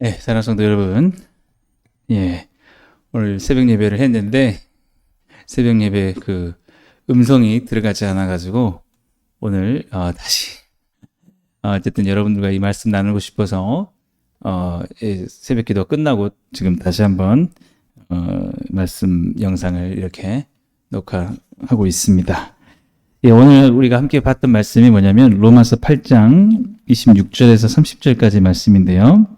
네, 사랑 성도 여러분. 예. 오늘 새벽 예배를 했는데 새벽 예배 그 음성이 들어가지 않아 가지고 오늘 어, 다시 어, 어쨌든 여러분들과 이 말씀 나누고 싶어서 어, 예, 새벽 기도 끝나고 지금 다시 한번 어, 말씀 영상을 이렇게 녹화하고 있습니다. 예, 오늘 우리가 함께 봤던 말씀이 뭐냐면 로마서 8장 26절에서 30절까지 말씀인데요.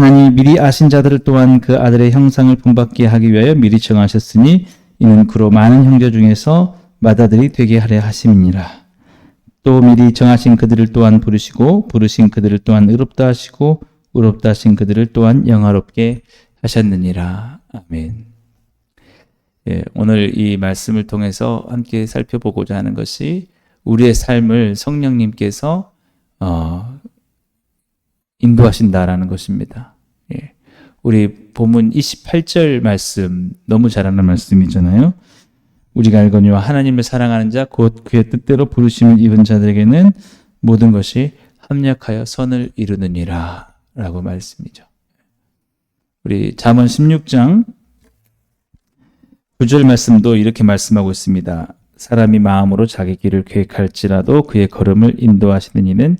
하나님이 미리 아신 자들을 또한 그 아들의 형상을 본받게 하기 위하여 미리 정하셨으니 이는 그로 많은 형제 중에서 맏아들이 되게 하려 하심이니라. 또 미리 정하신 그들을 또한 부르시고 부르신 그들을 또한 의롭다 하시고 의롭다 하신 그들을 또한 영화롭게 하셨느니라. 아멘. 예, 오늘 이 말씀을 통해서 함께 살펴보고자 하는 것이 우리의 삶을 성령님께서 어, 인도하신다라는 것입니다. 예. 우리 본문 28절 말씀 너무 잘하는 말씀이잖아요. 우리가 알거니와 하나님을 사랑하는 자 곧 그의 뜻대로 부르심을 입은 자들에게는 모든 것이 합력하여 선을 이루느니라 라고 말씀이죠. 우리 잠언 16장 9절 말씀도 이렇게 말씀하고 있습니다. 사람이 마음으로 자기 길을 계획할지라도 그의 걸음을 인도하시는 이는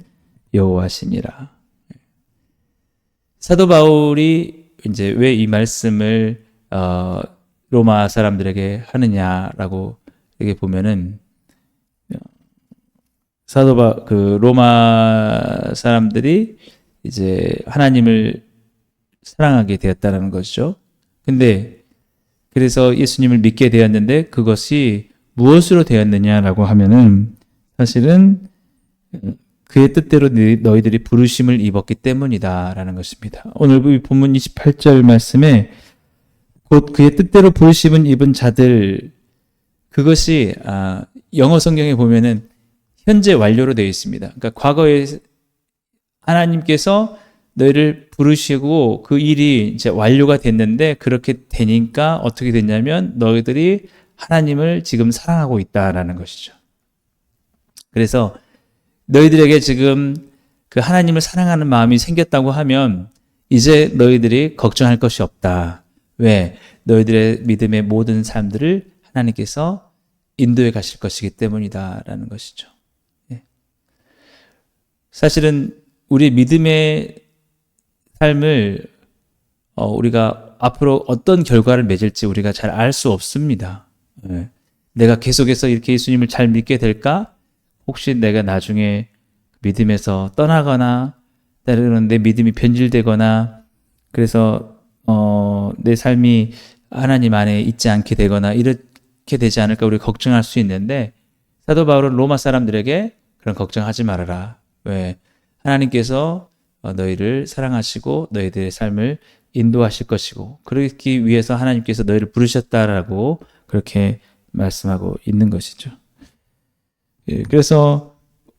여호와시니라. 사도 바울이 이제 왜 이 말씀을 어, 로마 사람들에게 하느냐라고 이렇게 보면은 사도 바그 로마 사람들이 이제 하나님을 사랑하게 되었다는 것이죠. 근데 그래서 예수님을 믿게 되었는데 그것이 무엇으로 되었느냐라고 하면은 사실은 그의 뜻대로 너희들이 부르심을 입었기 때문이다 라는 것입니다. 오늘 본문 28절 말씀에 곧 그의 뜻대로 부르심을 입은 자들 그것이 아, 영어 성경에 보면은 현재 완료로 되어 있습니다. 그러니까 과거에 하나님께서 너희를 부르시고 그 일이 이제 완료가 됐는데 그렇게 되니까 어떻게 됐냐면 너희들이 하나님을 지금 사랑하고 있다라는 것이죠. 그래서 너희들에게 지금 그 하나님을 사랑하는 마음이 생겼다고 하면 이제 너희들이 걱정할 것이 없다. 왜? 너희들의 믿음의 모든 삶들을 하나님께서 인도해 가실 것이기 때문이다라는 것이죠. 예. 사실은 우리 믿음의 삶을 어, 우리가 앞으로 어떤 결과를 맺을지 우리가 잘 알 수 없습니다. 예. 내가 계속해서 이렇게 예수님을 잘 믿게 될까? 혹시 내가 나중에 믿음에서 떠나거나 때로는 내 믿음이 변질되거나 그래서 어, 내 삶이 하나님 안에 있지 않게 되거나 이렇게 되지 않을까 우리 걱정할 수 있는데 사도 바울은 로마 사람들에게 그런 걱정하지 말아라. 왜? 하나님께서 어, 너희를 사랑하시고 너희들의 삶을 인도하실 것이고 그러기 위해서 하나님께서 너희를 부르셨다라고 그렇게 말씀하고 있는 것이죠. 예, 그래서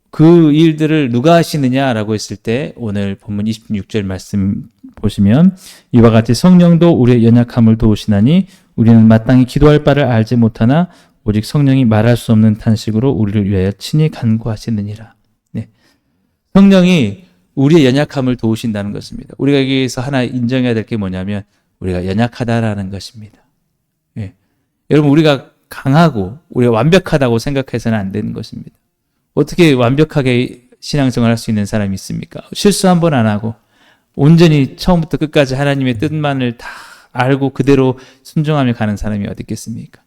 그 일들을 누가 하시느냐라고 했을 때 오늘 본문 26절 말씀 보시면 이와 같이 성령도 우리의 연약함을 도우시나니 우리는 마땅히 기도할 바를 알지 못하나 오직 성령이 말할 수 없는 탄식으로 우리를 위하여 친히 간구하시느니라. 네. 성령이 우리의 연약함을 도우신다는 것입니다. 우리가 여기서 하나 인정해야 될 게 뭐냐면 우리가 연약하다라는 것입니다. 예. 여러분 우리가 강하고 우리가 완벽하다고 생각해서는 안 되는 것입니다. 어떻게 완벽하게 신앙생활 할수 있는 사람이 있습니까? 실수 한 번 안 하고 온전히 처음부터 끝까지 하나님의 뜻만을 다 알고 그대로 순종하며 가는 사람이 어디 있겠습니까?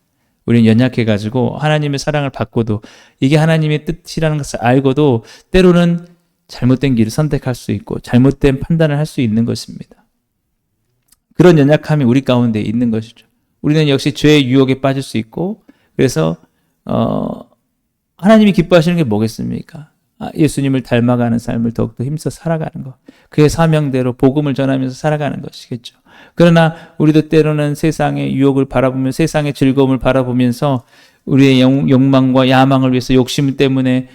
우리는 연약해가지고 하나님의 사랑을 받고도 이게 하나님의 뜻이라는 것을 알고도 때로는 잘못된 길을 선택할 수 있고 잘못된 판단을 할 수 있는 것입니다. 그런 연약함이 우리 가운데 있는 것이죠. 우리는 역시 죄의 유혹에 빠질 수 있고 그래서 어 하나님이 기뻐하시는 게 뭐겠습니까? 아, 예수님을 닮아가는 삶을 더욱더 힘써 살아가는 것. 그의 사명대로 복음을 전하면서 살아가는 것이겠죠. 그러나 우리도 때로는 세상의 유혹을 바라보며 세상의 즐거움을 바라보면서 우리의 영- 욕망과 야망을 위해서 욕심 때문에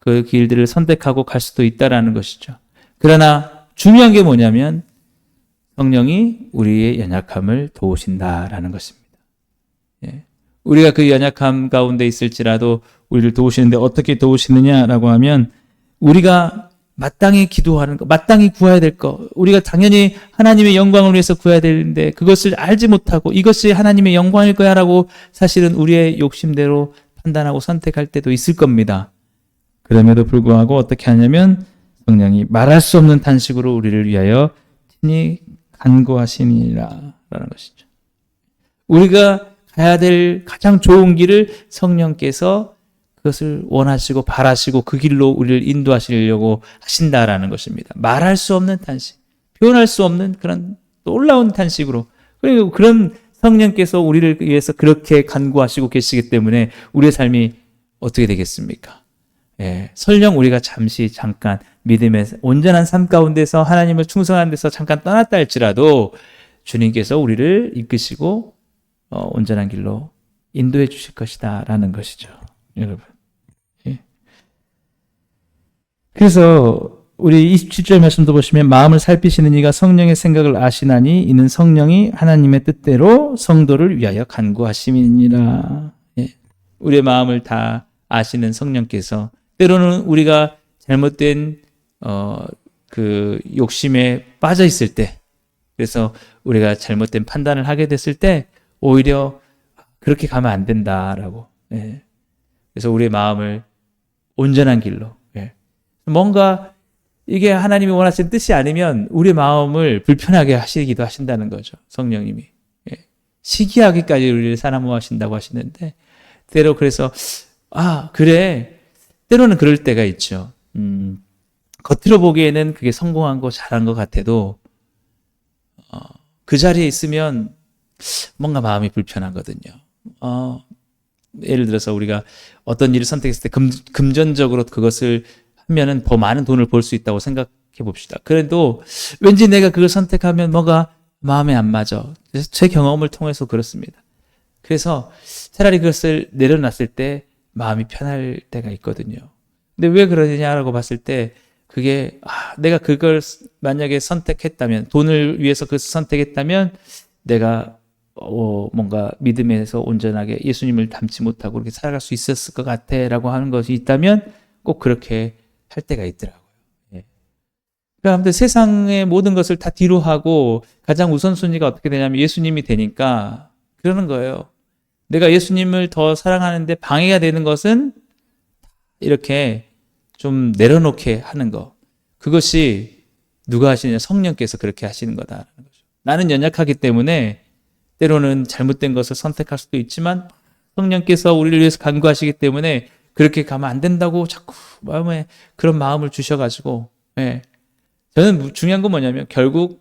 그 길들을 선택하고 갈 수도 있다라는 것이죠. 그러나 중요한 게 뭐냐면 성령이 우리의 연약함을 도우신다라는 것입니다. 예. 우리가 그 연약함 가운데 있을지라도 우리를 도우시는데 어떻게 도우시느냐라고 하면 우리가 마땅히 기도하는 것, 마땅히 구해야 될 것, 우리가 당연히 하나님의 영광을 위해서 구해야 되는데 그것을 알지 못하고 이것이 하나님의 영광일 거야라고 사실은 우리의 욕심대로 판단하고 선택할 때도 있을 겁니다. 그럼에도 불구하고 어떻게 하냐면 성령이 말할 수 없는 탄식으로 우리를 위하여 친히 간구하시니라 라는 것이죠. 우리가 가야 될 가장 좋은 길을 성령께서 그것을 원하시고 바라시고 그 길로 우리를 인도하시려고 하신다라는 것입니다. 말할 수 없는 탄식, 표현할 수 없는 그런 놀라운 탄식으로 그리고 그런 성령께서 우리를 위해서 그렇게 간구하시고 계시기 때문에 우리의 삶이 어떻게 되겠습니까? 예, 설령 우리가 잠시 잠깐 믿음의 온전한 삶 가운데서 하나님을 충성한 데서 잠깐 떠났다 할지라도 주님께서 우리를 이끄시고 어, 온전한 길로 인도해 주실 것이다라는 것이죠, 여러분. 예. 그래서 우리 27절 말씀도 보시면 마음을 살피시는 이가 성령의 생각을 아시나니 이는 성령이 하나님의 뜻대로 성도를 위하여 간구하심이니라. 예. 우리의 마음을 다 아시는 성령께서 때로는 우리가 잘못된 어, 그 욕심에 빠져 있을 때, 그래서 우리가 잘못된 판단을 하게 됐을 때 오히려 그렇게 가면 안 된다라고. 예. 그래서 우리의 마음을 온전한 길로. 예. 뭔가 이게 하나님이 원하시는 뜻이 아니면 우리의 마음을 불편하게 하시기도 하신다는 거죠. 성령님이. 예. 시기하기까지 우리를 사람화하신다고 하시는데 때로 그래서 아 그래 때로는 그럴 때가 있죠. 음, 겉으로 보기에는 그게 성공한 거 잘한 것 같아도 어, 그 자리에 있으면 뭔가 마음이 불편하거든요. 어, 예를 들어서 우리가 어떤 일을 선택했을 때 금, 금전적으로 그것을 하면은 더 많은 돈을 벌 수 있다고 생각해 봅시다. 그래도 왠지 내가 그걸 선택하면 뭐가 마음에 안 맞아. 그래서 제 경험을 통해서 그렇습니다. 그래서 차라리 그것을 내려놨을 때 마음이 편할 때가 있거든요. 근데 왜 그러느냐라고 봤을 때 그게 아, 내가 그걸 만약에 선택했다면 돈을 위해서 그것을 선택했다면 내가 어, 뭔가 믿음에서 온전하게 예수님을 닮지 못하고 그렇게 살아갈 수 있었을 것 같아라고 하는 것이 있다면 꼭 그렇게 할 때가 있더라고요. 예. 그러니까 아무튼 세상의 모든 것을 다 뒤로 하고 가장 우선순위가 어떻게 되냐면 예수님이 되니까 그러는 거예요. 내가 예수님을 더 사랑하는데 방해가 되는 것은 이렇게 좀 내려놓게 하는 거. 그것이 누가 하시냐? 성령께서 그렇게 하시는 거죠. 나는 연약하기 때문에 때로는 잘못된 것을 선택할 수도 있지만 성령께서 우리를 위해서 간구하시기 때문에 그렇게 가면 안 된다고 자꾸 마음에 그런 마음을 주셔가지고, 예. 저는 중요한 건 뭐냐면 결국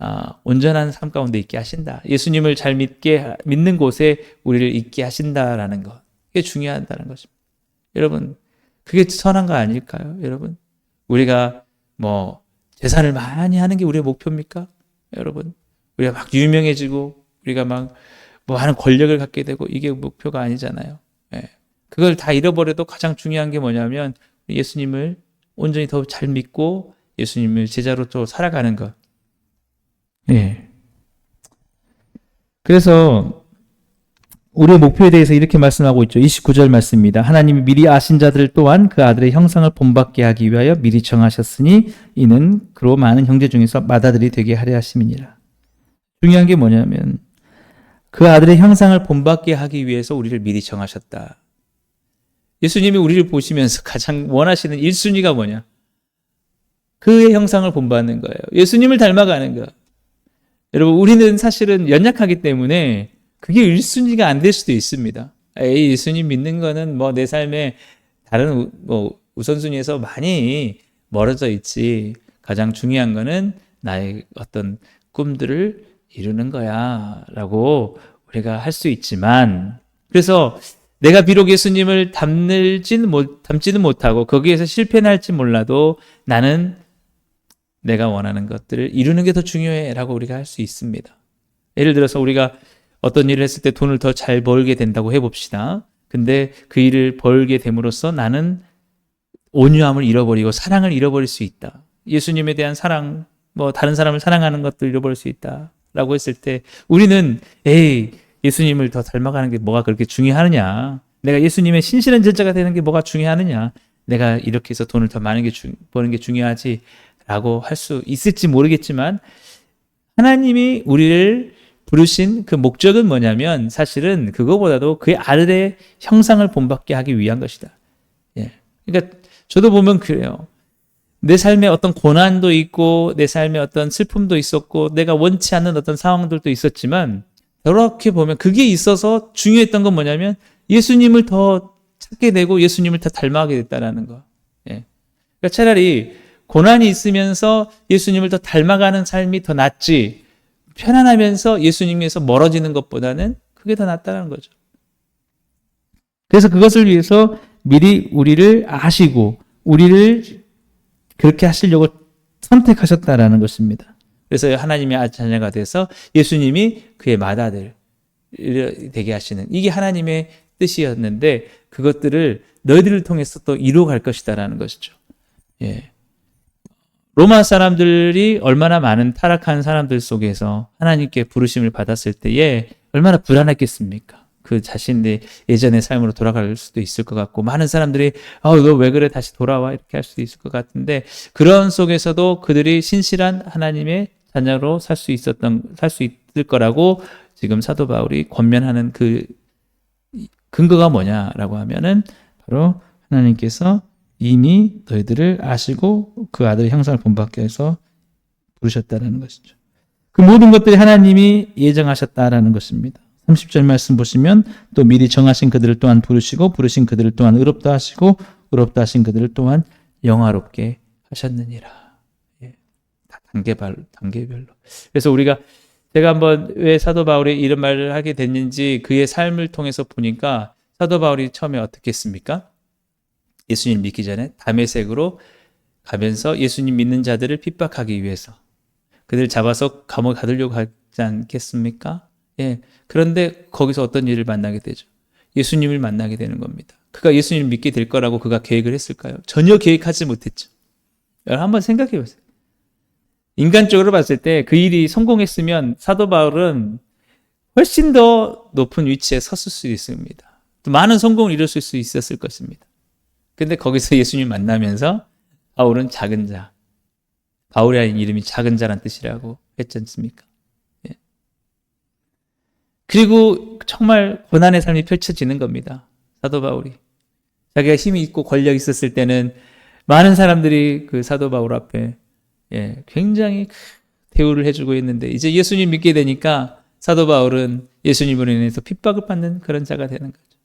아, 온전한 삶 가운데 있게 하신다. 예수님을 잘 믿게 믿는 곳에 우리를 있게 하신다라는 것. 그게 중요하다는 것입니다. 여러분, 그게 선한 거 아닐까요? 여러분, 우리가 뭐 재산을 많이 하는 게 우리의 목표입니까? 여러분, 우리가 막 유명해지고 우리가 막 뭐 하는 권력을 갖게 되고 이게 목표가 아니잖아요. 예. 그걸 다 잃어버려도 가장 중요한 게 뭐냐면 예수님을 온전히 더 잘 믿고 예수님을 제자로 또 살아가는 것. 예. 그래서 우리의 목표에 대해서 이렇게 말씀하고 있죠. 29절 말씀입니다. 하나님이 미리 아신 자들 또한 그 아들의 형상을 본받게 하기 위하여 미리 정하셨으니 이는 그로 많은 형제 중에서 맏아들이 되게 하려 하심이니라. 중요한 게 뭐냐면 그 아들의 형상을 본받게 하기 위해서 우리를 미리 정하셨다. 예수님이 우리를 보시면서 가장 원하시는 1순위가 뭐냐? 그의 형상을 본받는 거예요. 예수님을 닮아가는 거. 여러분, 우리는 사실은 연약하기 때문에 그게 1순위가 안 될 수도 있습니다. 에이, 예수님 믿는 거는 뭐 내 삶에 다른 우, 뭐 우선순위에서 많이 멀어져 있지. 가장 중요한 거는 나의 어떤 꿈들을 이루는 거야. 라고 우리가 할 수 있지만, 그래서 내가 비록 예수님을 담을지는 못, 담지는 못하고 거기에서 실패는 할지 몰라도 나는 내가 원하는 것들을 이루는 게 더 중요해 라고 우리가 할 수 있습니다. 예를 들어서 우리가 어떤 일을 했을 때 돈을 더 잘 벌게 된다고 해봅시다. 근데 그 일을 벌게 됨으로써 나는 온유함을 잃어버리고 사랑을 잃어버릴 수 있다. 예수님에 대한 사랑, 뭐 다른 사람을 사랑하는 것도 잃어버릴 수 있다. 라고 했을 때 우리는 에이 예수님을 더 닮아가는 게 뭐가 그렇게 중요하느냐? 내가 예수님의 신실한 제자가 되는 게 뭐가 중요하느냐? 내가 이렇게 해서 돈을 더 많은 게 주, 버는 게 중요하지 라고 할 수 있을지 모르겠지만 하나님이 우리를 부르신 그 목적은 뭐냐면 사실은 그거보다도 그의 아들의 형상을 본받게 하기 위한 것이다. 예. 그러니까 저도 보면 그래요. 내 삶에 어떤 고난도 있고 내 삶에 어떤 슬픔도 있었고 내가 원치 않는 어떤 상황들도 있었지만 이렇게 보면 그게 있어서 중요했던 건 뭐냐면 예수님을 더 찾게 되고 예수님을 더 닮아가게 됐다라는 거. 예. 그러니까 차라리 고난이 있으면서 예수님을 더 닮아가는 삶이 더 낫지 편안하면서 예수님에서 멀어지는 것보다는 그게 더 낫다는 거죠. 그래서 그것을 위해서 미리 우리를 아시고 우리를 그렇게 하시려고 선택하셨다라는 것입니다. 그래서 하나님의 자녀가 돼서 예수님이 그의 맏아들 되게 하시는 이게 하나님의 뜻이었는데 그것들을 너희들을 통해서 또 이루어갈 것이다라는 것이죠. 예. 로마 사람들이 얼마나 많은 타락한 사람들 속에서 하나님께 부르심을 받았을 때에 얼마나 불안했겠습니까? 그 자신의 예전의 삶으로 돌아갈 수도 있을 것 같고 많은 사람들이 아너 왜 그래 다시 돌아와 이렇게 할 수도 있을 것 같은데 그런 속에서도 그들이 신실한 하나님의 자녀로 살 수 있었던 살 수 있을 거라고 지금 사도 바울이 권면하는 그 근거가 뭐냐라고 하면은 바로 하나님께서 이미 너희들을 아시고 그 아들의 형상을 본받게 해서 부르셨다라는 것이죠. 그 모든 것들이 하나님이 예정하셨다라는 것입니다. 30절 말씀 보시면 또 미리 정하신 그들을 또한 부르시고 부르신 그들을 또한 의롭다 하시고 의롭다 하신 그들을 또한 영화롭게 하셨느니라. 예. 다 단계별, 단계별로. 그래서 우리가 제가 한번 왜 사도 바울이 이런 말을 하게 됐는지 그의 삶을 통해서 보니까 사도 바울이 처음에 어떻게 했습니까? 예수님 믿기 전에 담에색으로 가면서 예수님 믿는 자들을 핍박하기 위해서 그들 잡아서 감옥에 가두려고 하지 않겠습니까? 예. 그런데 거기서 어떤 일을 만나게 되죠? 예수님을 만나게 되는 겁니다. 그가 예수님을 믿게 될 거라고 그가 계획을 했을까요? 전혀 계획하지 못했죠. 여러분 한번 생각해 보세요. 인간적으로 봤을 때 그 일이 성공했으면 사도 바울은 훨씬 더 높은 위치에 섰을 수 있습니다. 또 많은 성공을 이뤘을 수 있었을 것입니다. 근데 거기서 예수님 만나면서 바울은 작은 자, 바울이라는 이름이 작은 자란 뜻이라고 했지 않습니까? 예. 그리고 정말 고난의 삶이 펼쳐지는 겁니다. 사도 바울이. 자기가 힘이 있고 권력 있었을 때는 많은 사람들이 그 사도 바울 앞에 예, 굉장히 대우를 해주고 있는데 이제 예수님 믿게 되니까 사도 바울은 예수님으로 인해서 핍박을 받는 그런 자가 되는 거죠.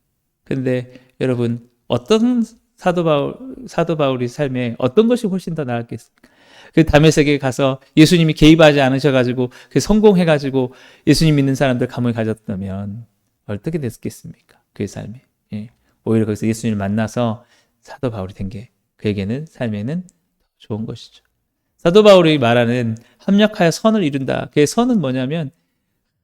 근데 여러분 어떤 사도 바울 사도 바울의 삶에 어떤 것이 훨씬 더 나았겠습니까? 그 담에색에 가서 예수님이 개입하지 않으셔가지고 그 성공해가지고 예수님 믿는 사람들 감을 가졌다면 어떻게 됐겠습니까? 그의 삶이 예. 오히려 거기서 예수님을 만나서 사도 바울이 된 게 그에게는 삶에는 좋은 것이죠. 사도 바울이 말하는 합력하여 선을 이룬다. 그의 선은 뭐냐면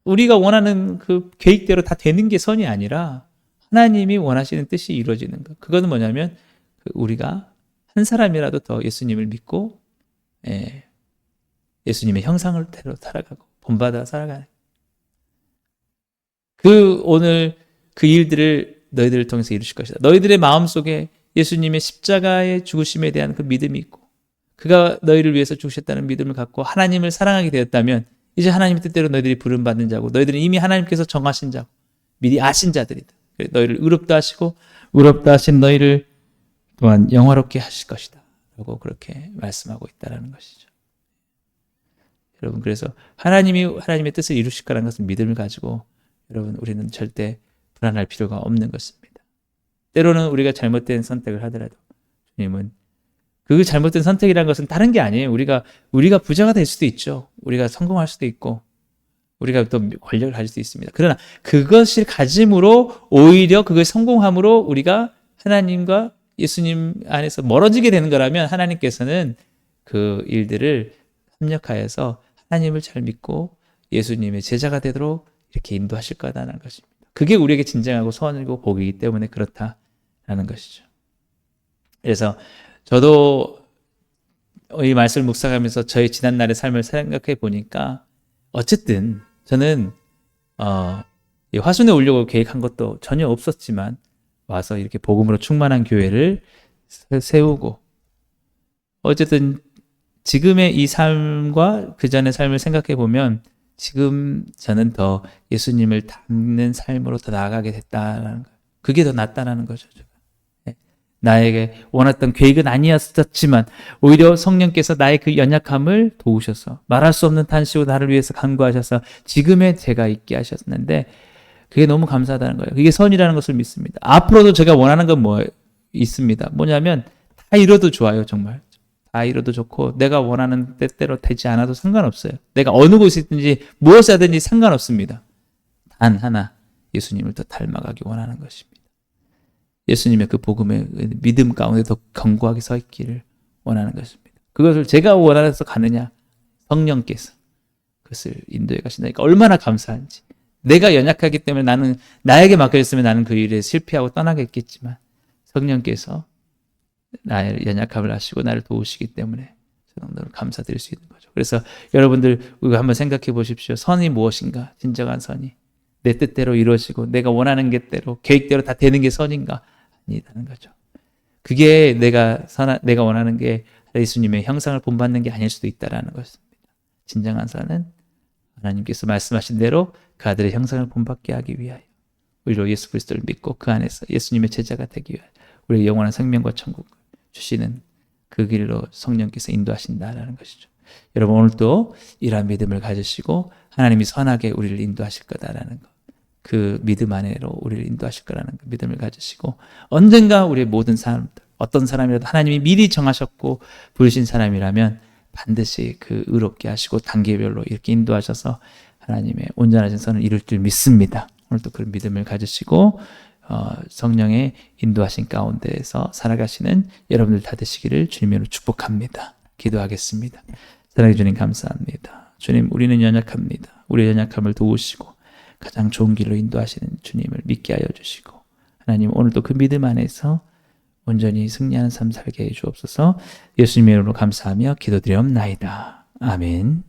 우리가 원하는 그 계획대로 다 되는 게 선이 아니라 하나님이 원하시는 뜻이 이루어지는 것. 그거는 뭐냐면 우리가 한 사람이라도 더 예수님을 믿고 예, 예수님의 형상을 대로 살아가고 본받아 살아가는 그 오늘 그 일들을 너희들을 통해서 이루실 것이다. 너희들의 마음속에 예수님의 십자가의 죽으심에 대한 그 믿음이 있고 그가 너희를 위해서 죽으셨다는 믿음을 갖고 하나님을 사랑하게 되었다면 이제 하나님의 뜻대로 너희들이 부름 받는 자고 너희들은 이미 하나님께서 정하신 자고 미리 아신 자들이다. 너희를 의롭다 하시고 의롭다 하신 너희를 또한 영화롭게 하실 것이다. 라고 그렇게 말씀하고 있다는 것이죠. 여러분 그래서 하나님이 하나님의 뜻을 이루실 거라는 것은 믿음을 가지고 여러분 우리는 절대 불안할 필요가 없는 것입니다. 때로는 우리가 잘못된 선택을 하더라도 주님은 그 잘못된 선택이라는 것은 다른 게 아니에요. 우리가 우리가 부자가 될 수도 있죠. 우리가 성공할 수도 있고 우리가 또 권력을 가질 수 있습니다. 그러나 그것을 가짐으로 오히려 그걸 성공함으로 우리가 하나님과 예수님 안에서 멀어지게 되는 거라면 하나님께서는 그 일들을 협력하여서 하나님을 잘 믿고 예수님의 제자가 되도록 이렇게 인도하실 거다라는 것입니다. 그게 우리에게 진정하고 소원이고 복이기 때문에 그렇다라는 것이죠. 그래서 저도 이 말씀을 묵상하면서 저의 지난날의 삶을 생각해 보니까 어쨌든 저는 어, 이 화순에 오려고 계획한 것도 전혀 없었지만 와서 이렇게 복음으로 충만한 교회를 세- 세우고 어쨌든 지금의 이 삶과 그 전의 삶을 생각해 보면 지금 저는 더 예수님을 닮는 삶으로 더 나아가게 됐다라는 거. 그게 더 낫다라는 거죠. 예. 나에게 원했던 계획은 아니었었지만 오히려 성령께서 나의 그 연약함을 도우셔서 말할 수 없는 탄식으로 나를 위해서 간구하셔서 지금의 제가 있게 하셨는데 그게 너무 감사하다는 거예요. 그게 선이라는 것을 믿습니다. 앞으로도 제가 원하는 건 뭐 있습니다. 뭐냐면 다 이뤄도 좋아요, 정말. 다 이뤄도 좋고 내가 원하는 때대로 되지 않아도 상관없어요. 내가 어느 곳에 있든지 무엇을 하든지 상관없습니다. 단 하나 예수님을 더 닮아가기 원하는 것입니다. 예수님의 그 복음의 믿음 가운데 더 견고하게 서 있기를 원하는 것입니다. 그것을 제가 원하서 가느냐 성령께서 그것을 인도해 가신다니까 얼마나 감사한지. 내가 연약하기 때문에 나는 나에게 맡겨졌으면 나는 그 일에 실패하고 떠나겠겠지만 성령께서 나의 연약함을 아시고 나를 도우시기 때문에 저는 너무 감사드릴 수 있는 거죠. 그래서 여러분들 이거 한번 생각해 보십시오. 선이 무엇인가? 진정한 선이 내 뜻대로 이루어지고 내가 원하는 게대로 계획대로 다 되는 게 선인가? 아니라는 거죠. 그게 내가 선 내가 원하는 게 예수님의 형상을 본받는 게 아닐 수도 있다라는 것입니다. 진정한 선은 하나님께서 말씀하신 대로 그 아들의 형상을 본받게 하기 위하여 우리로 예수 그리스도를 믿고 그 안에서 예수님의 제자가 되기 위하여 우리의 영원한 생명과 천국을 주시는 그 길로 성령께서 인도하신다라는 것이죠. 여러분 오늘도 이러한 믿음을 가지시고 하나님이 선하게 우리를 인도하실 거다라는 것. 그 믿음 안에로 우리를 인도하실 거라는 그 믿음을 가지시고 언젠가 우리의 모든 사람들 어떤 사람이라도 하나님이 미리 정하셨고 부르신 사람이라면 반드시 그 의롭게 하시고 단계별로 이렇게 인도하셔서 하나님의 온전하신 선을 이룰 줄 믿습니다. 오늘도 그런 믿음을 가지시고 어, 성령의 인도하신 가운데에서 살아가시는 여러분들 다 되시기를 주님으로 축복합니다. 기도하겠습니다. 사랑해 주님 감사합니다. 주님 우리는 연약합니다. 우리의 연약함을 도우시고 가장 좋은 길로 인도하시는 주님을 믿게 하여 주시고 하나님 오늘도 그 믿음 안에서 온전히 승리하는 삶 살게 해 주옵소서 예수님의 이름으로 감사하며 기도드리옵나이다. 아멘